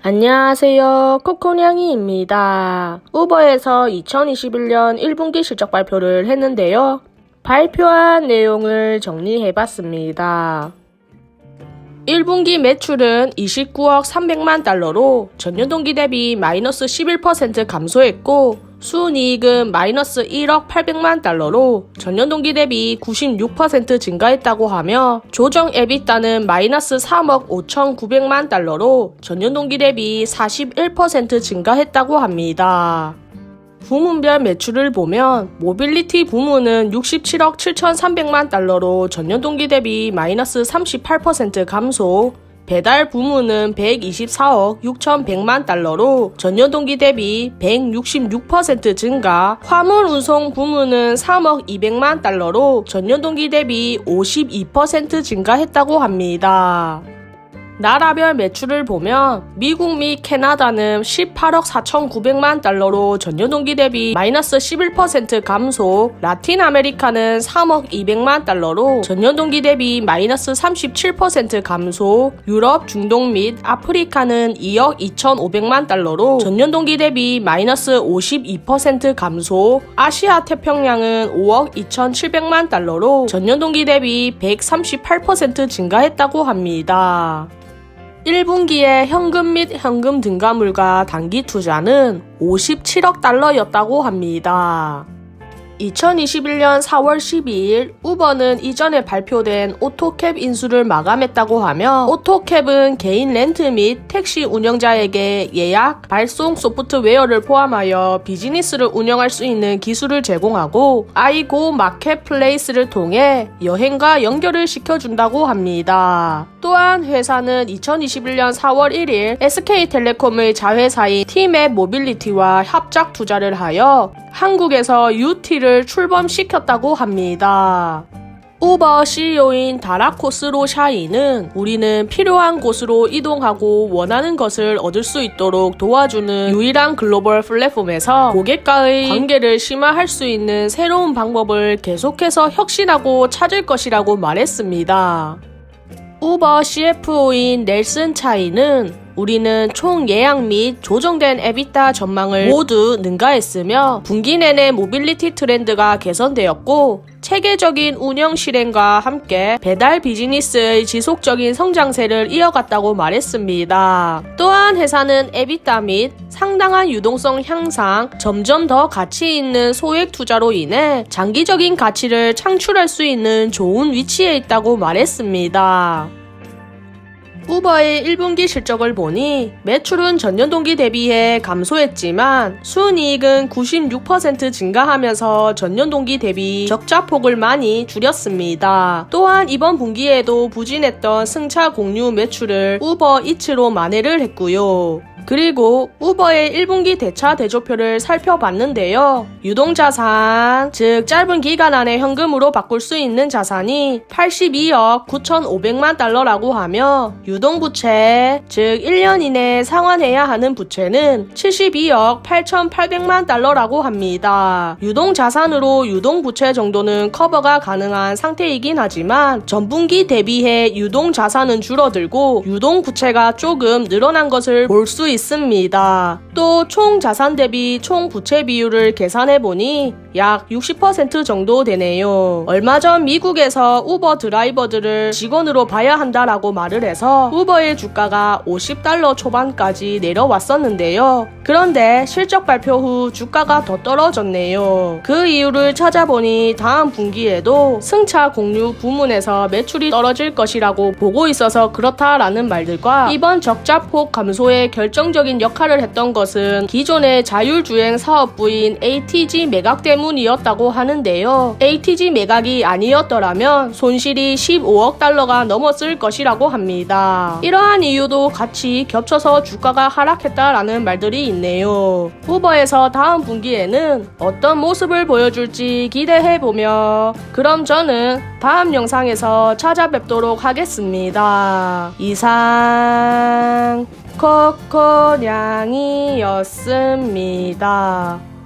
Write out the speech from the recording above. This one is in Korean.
안녕하세요. 코코냥이입니다. 우버에서 2021년 1분기 실적 발표를 했는데요. 발표한 내용을 정리해봤습니다. 1분기 매출은 29억 300만 달러로 전년 동기 대비 마이너스 11% 감소했고 순이익은 마이너스 1억 800만 달러로 전년 동기 대비 96% 증가했다고 하며 조정 에비따는 마이너스 3억 5,900만 달러로 전년 동기 대비 41% 증가했다고 합니다. 부문별 매출을 보면 모빌리티 부문은 67억 7,300만 달러로 전년 동기 대비 마이너스 38% 감소, 배달 부문은 124억 6,100만 달러로 전년 동기 대비 166% 증가, 화물 운송 부문은 3억 200만 달러로 전년 동기 대비 52% 증가했다고 합니다. 나라별 매출을 보면 미국 및 캐나다는 18억 4,900만 달러로 전년 동기 대비 마이너스 11% 감소, 라틴 아메리카는 3억 200만 달러로 전년 동기 대비 마이너스 37% 감소, 유럽, 중동 및 아프리카는 2억 2,500만 달러로 전년 동기 대비 마이너스 52% 감소, 아시아 태평양은 5억 2,700만 달러로 전년 동기 대비 138% 증가했다고 합니다. 1분기에 현금 및 현금 등가물과 단기 투자는 57억 달러였다고 합니다. 2021년 4월 12일 우버는 이전에 발표된 오토캡 인수를 마감했다고 하며 오토캡은 개인 렌트 및 택시 운영자에게 예약, 발송 소프트웨어를 포함하여 비즈니스를 운영할 수 있는 기술을 제공하고 아이고 마켓플레이스를 통해 여행과 연결을 시켜준다고 합니다. 또한 회사는 2021년 4월 1일 SK텔레콤의 자회사인 티맵 모빌리티와 협작 투자를 하여 한국에서 UT를 출범시켰다고 합니다. 우버 CEO인 다라코스로 샤이는 우리는 필요한 곳으로 이동하고 원하는 것을 얻을 수 있도록 도와주는 유일한 글로벌 플랫폼에서 고객과의 관계를 심화할 수 있는 새로운 방법을 계속해서 혁신하고 찾을 것이라고 말했습니다. 우버 CFO인 넬슨 차이는 우리는 총 예약 및 조정된 에비타 전망을 모두 능가했으며 분기 내내 모빌리티 트렌드가 개선되었고 체계적인 운영 실행과 함께 배달 비즈니스의 지속적인 성장세를 이어갔다고 말했습니다. 또한 회사는 에비타 및 상당한 유동성 향상, 점점 더 가치 있는 소액 투자로 인해 장기적인 가치를 창출할 수 있는 좋은 위치에 있다고 말했습니다. 우버의 1분기 실적을 보니 매출은 전년 동기 대비해 감소했지만 순이익은 96% 증가하면서 전년 동기 대비 적자폭을 많이 줄였습니다. 또한 이번 분기에도 부진했던 승차 공유 매출을 우버 이츠로 만회를 했고요. 그리고 우버의 1분기 대차 대조표를 살펴봤는데요. 유동자산, 즉 짧은 기간 안에 현금으로 바꿀 수 있는 자산이 82억 9,500만 달러라고 하며 유동부채, 즉 1년 이내에 상환해야 하는 부채는 72억 8,800만 달러라고 합니다. 유동자산으로 유동부채 정도는 커버가 가능한 상태이긴 하지만 전분기 대비해 유동자산은 줄어들고 유동부채가 조금 늘어난 것을 볼 수 있습니다. 있습니다. 또 총 자산 대비 총 부채 비율을 계산해 보니 약 60% 정도 되네요. 얼마 전 미국에서 우버 드라이버들을 직원으로 봐야 한다라고 말을 해서 우버의 주가가 50달러 초반까지 내려왔었는데요. 그런데 실적 발표 후 주가가 더 떨어졌네요. 그 이유를 찾아보니 다음 분기에도 승차 공유 부문에서 매출이 떨어질 것이라고 보고 있어서 그렇다라는 말들과 이번 적자폭 감소에 결정적인 역할을 했던 것은 기존의 자율주행 사업부인 ATG 매각 때문이었다고 하는데요. ATG 매각이 아니었더라면 손실이 15억 달러가 넘었을 것이라고 합니다. 이러한 이유도 같이 겹쳐서 주가가 하락했다라는 말들이 있네요. 우버에서 다음 분기에는 어떤 모습을 보여줄지 기대해보며 그럼 저는 다음 영상에서 찾아뵙도록 하겠습니다. 이상 코코냥이었습니다.